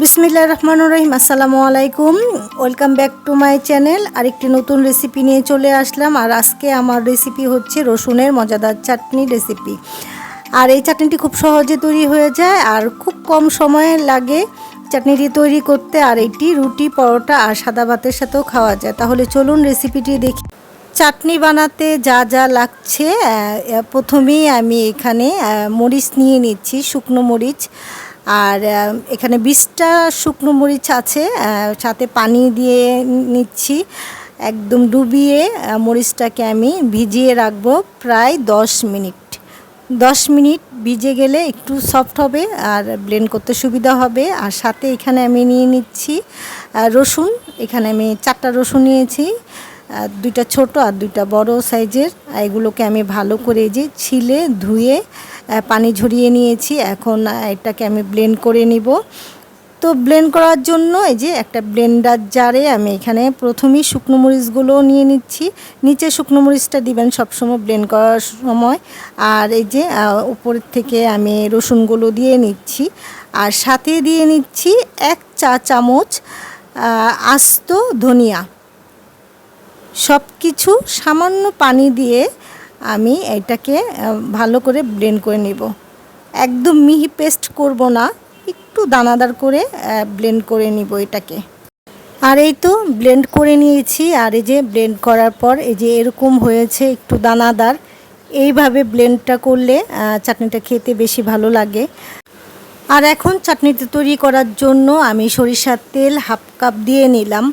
বিসমিল্লা রহমান রহিম, আসসালামু আলাইকুম। Welcome back to my channel. আরেকটি নতুন রেসিপি নিয়ে চলে আসলাম। আর আজকে আমার রেসিপি হচ্ছে রসুনের মজাদার চাটনি রেসিপি আর এই চাটনিটি খুব সহজে তৈরি হয়ে যায় আর খুব কম সময়ে লাগে চাটনিটি তৈরি করতে। আর এটি রুটি, পরোটা আর সাদা ভাতের সাথেও খাওয়া যায়। তাহলে চলুন রেসিপিটি দেখি। চাটনি বানাতে যা যা লাগছে প্রথমেই আমি এখানে মরিচ নিয়ে নিচ্ছি, শুকনো মরিচ। আর এখানে বিশটা শুকনো মরিচ আছে সাথে পানি দিয়ে নিচ্ছি। একদম ডুবিয়ে মরিচটাকে আমি ভিজিয়ে রাখব প্রায় দশ মিনিট। দশ মিনিট ভিজে গেলে একটু সফট হবে আর ব্লেন্ড করতে সুবিধা হবে। আর সাথে এখানে আমি নিয়ে নিচ্ছি রসুন। এখানে আমি চারটা রসুন নিয়েছি। আহ, দুইটা ছোট আর দুইটা বড় সাইজের। এগুলোকে আমি ভালো করে যে ছিলে ধুয়ে পানি ঝরিয়ে নিয়েছি। এখন এটাকে আমি ব্লেন্ড করে নিব। তো ব্লেন্ড করার জন্য এই যে একটা ব্লেন্ডার জারে আমি এখানে প্রথমেই শুকনো মরিচগুলো নিয়ে নিচ্ছি। নিচে শুকনো মরিচটা দিবেন সবসময় ব্লেন্ড করার সময়। আর এই যে আহ, উপরের থেকে আমি রসুনগুলো দিয়ে নিচ্ছি। আর সাথে দিয়ে নিচ্ছি এক চা চামচ আস্ত ধনিয়া। সব কিছু সামান্য পানি দিয়ে আমি এটাকে ভালো করে ব্লেন্ড করে নেব। একদম মিহি পেস্ট করব না, একটু দানাদার করে ব্লেন্ড করে নিব এটাকে। আর এই তো ব্লেন্ড করে নিয়েছি, আর এই যে ব্লেন্ড করার পর এই যে এরকম হয়েছে, একটু দানাদার, এইভাবে ব্লেন্ডটা করলে চাটনিটা খেতে বেশি ভালো লাগে। আর এখন চাটনিটা তৈরি করার জন্য আমি সরিষার তেল হাফ কাপ দিয়ে নিলাম।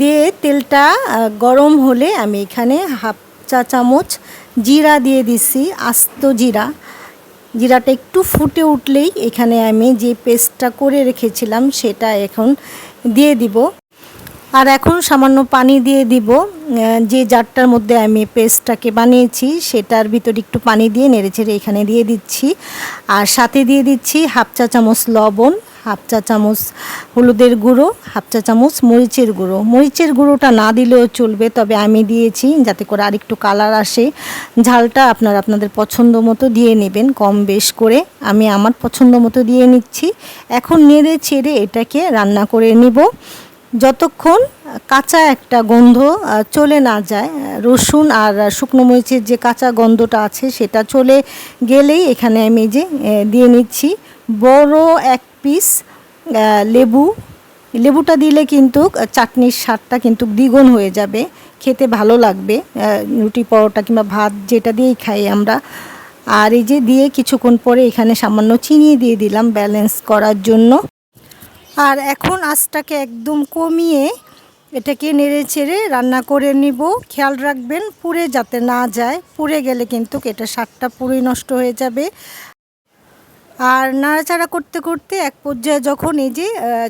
দিয়ে তেলটা গরম হলে আমি এখানে হাফ চা চামচ জিরা দিয়ে দিছি, আস্ত জিরা। জিরাটা একটু ফুটে উঠলেই এখানে আমি যে পেস্টটা করে রেখেছিলাম সেটা এখন দিয়ে দিব। আর এখন সামান্য পানি দিয়ে দিব যে জারটার মধ্যে আমি পেস্টটাকে বানিয়েছি সেটার ভিতরে একটু পানি দিয়ে নেড়েচেড়ে এখানে দিয়ে দিচ্ছি। আর সাথে দিয়ে দিচ্ছি হাফ চা চামচ লবণ হাফ চা চামচ হলুদের গুঁড়ো, হাফ চা চামচ মরিচের গুঁড়ো। মরিচের গুঁড়োটা না দিলেও চলবে, তবে আমি দিয়েছি যাতে করে আরেকটু কালার আসে। ঝালটা আপনার আপনাদের পছন্দ মতো দিয়ে নেবেন, কম বেশ করে। আমি আমার পছন্দ মতো দিয়ে নিচ্ছি। এখন নেড়ে ছেড়ে এটাকে রান্না করে নিব। যতক্ষণ কাঁচা একটা গন্ধ চলে না যায়, রসুন আর শুকনো মরিচের যে কাঁচা গন্ধটা আছে সেটা চলে গেলেই এখানে আমি যে দিয়ে নিচ্ছি। বড় এক পিস লেবু। লেবুটা দিলে কিন্তু চাটনির স্বাদটা কিন্তু দ্বিগুণ হয়ে যাবে। খেতে ভালো লাগবে। রুটি পরোটা কিংবা ভাত যেটা দিয়েই খাই আমরা। আর এই যে দিয়ে কিছুক্ষণ পরে এখানে সামান্য চিনি দিয়ে দিলাম ব্যালেন্স করার জন্য। আর এখন আঁচটাকে একদম কমিয়ে এটাকে নেড়ে চেড়ে রান্না করে নিব। খেয়াল রাখবেন, পুড়ে যাতে না যায়। পুড়ে গেলে কিন্তু এটা স্বাদটা পুরোই নষ্ট হয়ে যাবে। আর নাড়াচাড়া করতে করতে এক পর্যায়ে যখন এই যে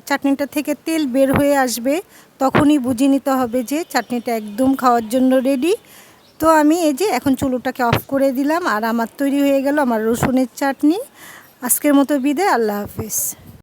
চাটনিটা থেকে তেল বের হয়ে আসবে, তখনই বুঝে নিতে হবে যে চাটনিটা একদম খাওয়ার জন্য রেডি তো আমি এই যে এখন চুলোটাকে অফ করে দিলাম আর আমার তৈরি হয়ে গেল আমার রসুনের চাটনি। আজকের মতো বিদায়, আল্লাহ হাফিজ।